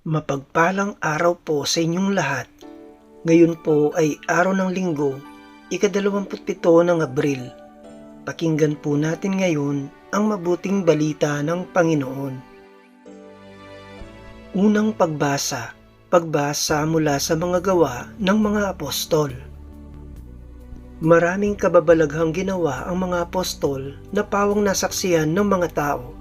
Mapagpalang araw po sa inyong lahat. Ngayon po ay araw ng linggo, ikadalawamputpito ng Abril. Pakinggan po natin ngayon ang mabuting balita ng Panginoon. Unang pagbasa, pagbasa mula sa mga gawa ng mga apostol. Maraming kababalaghang ginawa ang mga apostol na pawang nasaksiyan ng mga tao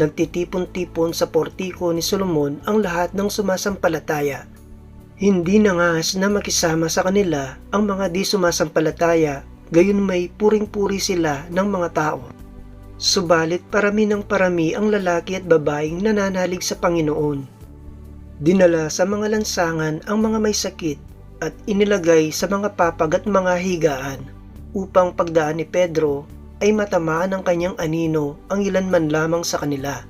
nagtitipon-tipon sa portiko ni Solomon ang lahat ng sumasampalataya. Hindi nangas na makisama sa kanila ang mga di sumasampalataya, gayon may puring-puri sila ng mga tao. Subalit parami ng parami ang lalaki at babaeng nananalig sa Panginoon. Dinala sa mga lansangan ang mga may sakit at inilagay sa mga papag at mga higaan upang pagdaan ni Pedro ay matamaan ng kanyang anino ang ilan man lamang sa kanila.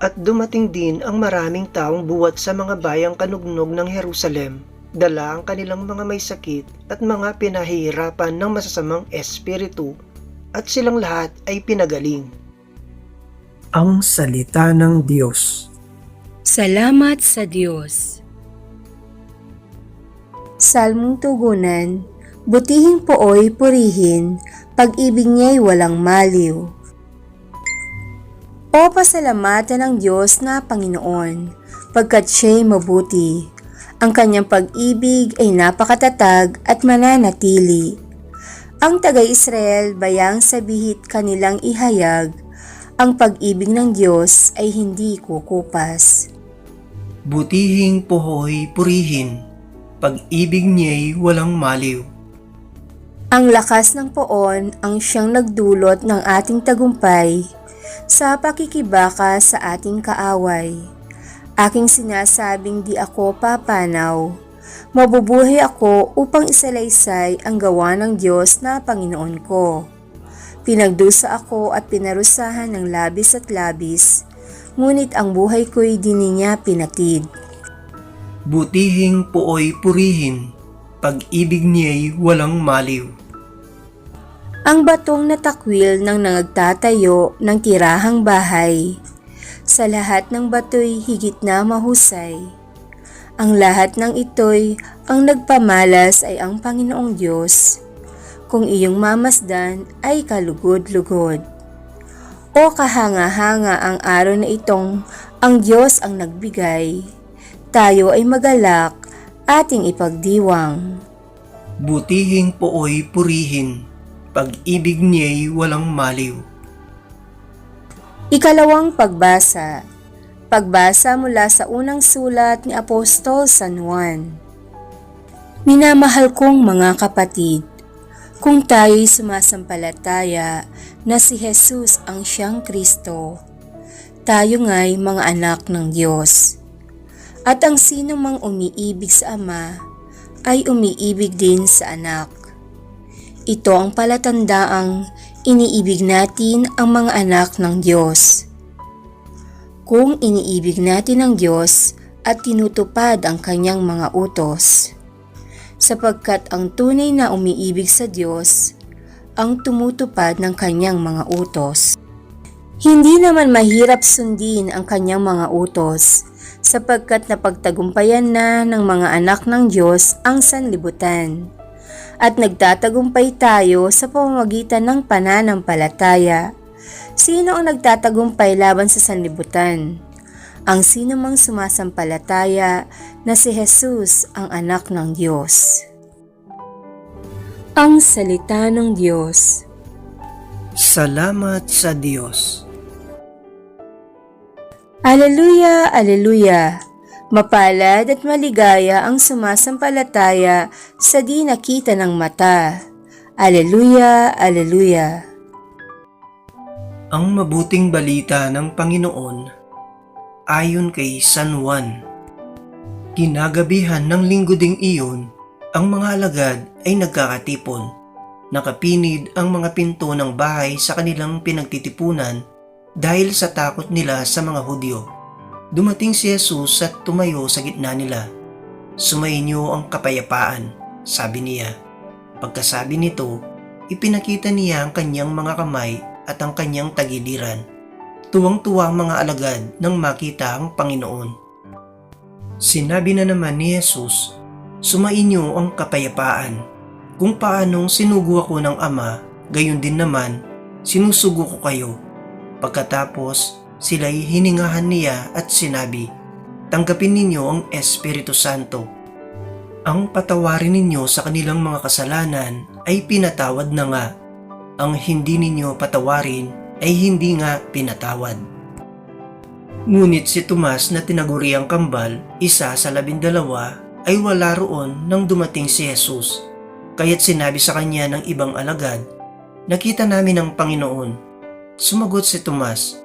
At dumating din ang maraming taong buwat sa mga bayang kanugnog ng Jerusalem, dala ang kanilang mga may sakit at mga pinahihirapan ng masasamang espiritu, at silang lahat ay pinagaling. Ang Salita ng Diyos Salamat sa Diyos. Salmong tugunan, butihing pooy purihin, pag-ibig niya'y walang maliw. O pasalamatan ng Diyos na Panginoon, pagkat siya'y mabuti. Ang kanyang pag-ibig ay napakatatag at mananatili. Ang taga-Israel bayang sa bihit kanilang ihayag, ang pag-ibig ng Diyos ay hindi kukupas. Butihing pohoy purihin, pag-ibig niya'y walang maliw. Ang lakas ng poon ang siyang nagdulot ng ating tagumpay sa pakikibaka sa ating kaaway. Aking sinasabing di ako papanaw. Mabubuhay ako upang isalaysay ang gawa ng Diyos na Panginoon ko. Pinagdusa ako at pinarusahan ng labis at labis, ngunit ang buhay ko'y di niya pinatid. Butihing pooy purihin, pag-ibig niya'y walang maliw. Ang batong natakwil ng nagtatayo ng tirahang bahay. Sa lahat ng bato'y higit na mahusay. Ang lahat ng ito'y ang nagpamalas ay ang Panginoong Diyos. Kung iyong mamasdan ay kalugod-lugod. O kahanga-hanga ang araw na itong ang Diyos ang nagbigay. Tayo ay magalak, ating ipagdiwang. Butihing pooy purihin, pag-ibig niya'y walang maliw. Ikalawang pagbasa. Pagbasa mula sa unang sulat ni Apostol San Juan. Minamahal kong mga kapatid, kung tayo'y sumasampalataya na si Jesus ang siyang Kristo, tayo nga'y mga anak ng Diyos. At ang sino mang umiibig sa Ama ay umiibig din sa anak. Ito ang palatandaang iniibig natin ang mga anak ng Diyos. Kung iniibig natin ang Diyos at tinutupad ang kanyang mga utos, sapagkat ang tunay na umiibig sa Diyos ang tumutupad ng kanyang mga utos. Hindi naman mahirap sundin ang kanyang mga utos, sapagkat napagtagumpayan na ng mga anak ng Diyos ang sanlibutan at nagtatagumpay tayo sa pamamagitan ng pananampalataya. Sino ang nagtatagumpay laban sa sanlibutan? Ang sino mang sumasampalataya na si Jesus ang anak ng Diyos. Ang Salita ng Diyos Salamat sa Diyos. Aleluya, Aleluya! Mapalad at maligaya ang sumasampalataya sa di nakita ng mata. Aleluya, Aleluya! Ang mabuting balita ng Panginoon ayon kay San Juan. Kinagabihan ng linggo ding iyon, ang mga alagad ay nagkakatipon. Nakapinid ang mga pinto ng bahay sa kanilang pinagtitipunan dahil sa takot nila sa mga Hudyo. Dumating si Jesus at tumayo sa gitna nila. Sumainyo ang kapayapaan, sabi niya. Pagkasabi nito, ipinakita niya ang kanyang mga kamay at ang kanyang tagiliran. Tuwang-tuwa ang mga alagad nang makita ang Panginoon. Sinabi na naman ni Jesus, Sumainyo ang kapayapaan. Kung paanong sinugo ako ng Ama, gayon din naman, sinusugo ko kayo. Pagkatapos, sila'y hiningahan niya at sinabi, Tanggapin ninyo ang Espiritu Santo. Ang patawarin ninyo sa kanilang mga kasalanan ay pinatawad na nga. Ang hindi ninyo patawarin ay hindi nga pinatawad. Ngunit si Tomas na tinaguriang kambal, isa sa labindalawa, ay wala roon nang dumating si Jesus. Kaya't sinabi sa kanya ng ibang alagad, Nakita namin ang Panginoon. Sumagot si Tomas,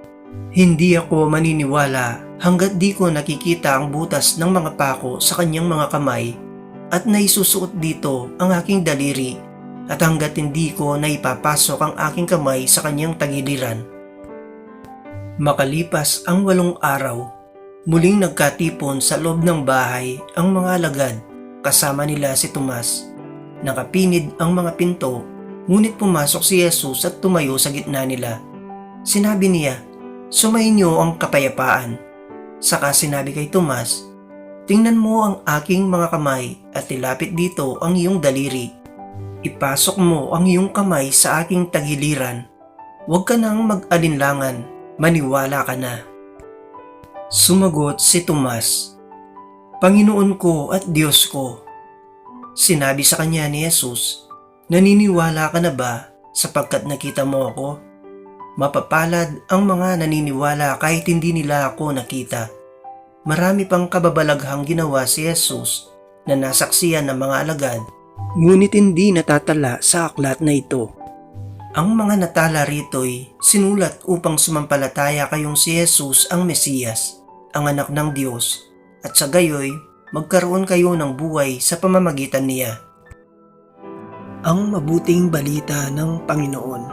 Hindi ako maniniwala hanggat di ko nakikita ang butas ng mga pako sa kanyang mga kamay at naisusuot dito ang aking daliri at hanggat hindi ko naipapasok ang aking kamay sa kanyang tagiliran. Makalipas ang walong araw, muling nagkatipon sa loob ng bahay ang mga alagad kasama nila si Tomas. Nakapinid ang mga pinto, ngunit pumasok si Jesus at tumayo sa gitna nila. Sinabi niya, Sumainyo ang kapayapaan. Saka sinabi kay Tomas, Tingnan mo ang aking mga kamay at ilapit dito ang iyong daliri. Ipasok mo ang iyong kamay sa aking tagiliran. Huwag ka nang mag-alinlangan, maniwala ka na. Sumagot si Tomas, Panginoon ko at Diyos ko. Sinabi sa kanya ni Jesus, Naniniwala ka na ba sapagkat nakita mo ako? Mapapalad ang mga naniniwala kahit hindi nila ako nakita. Marami pang kababalaghang ginawa si Jesus na nasaksiyan ng mga alagad, ngunit hindi natatala sa aklat na ito. Ang mga natala rito'y sinulat upang sumampalataya kayong si Jesus ang Mesiyas, ang anak ng Diyos, at sa gayoy magkaroon kayo ng buhay sa pamamagitan niya. Ang mabuting balita ng Panginoon.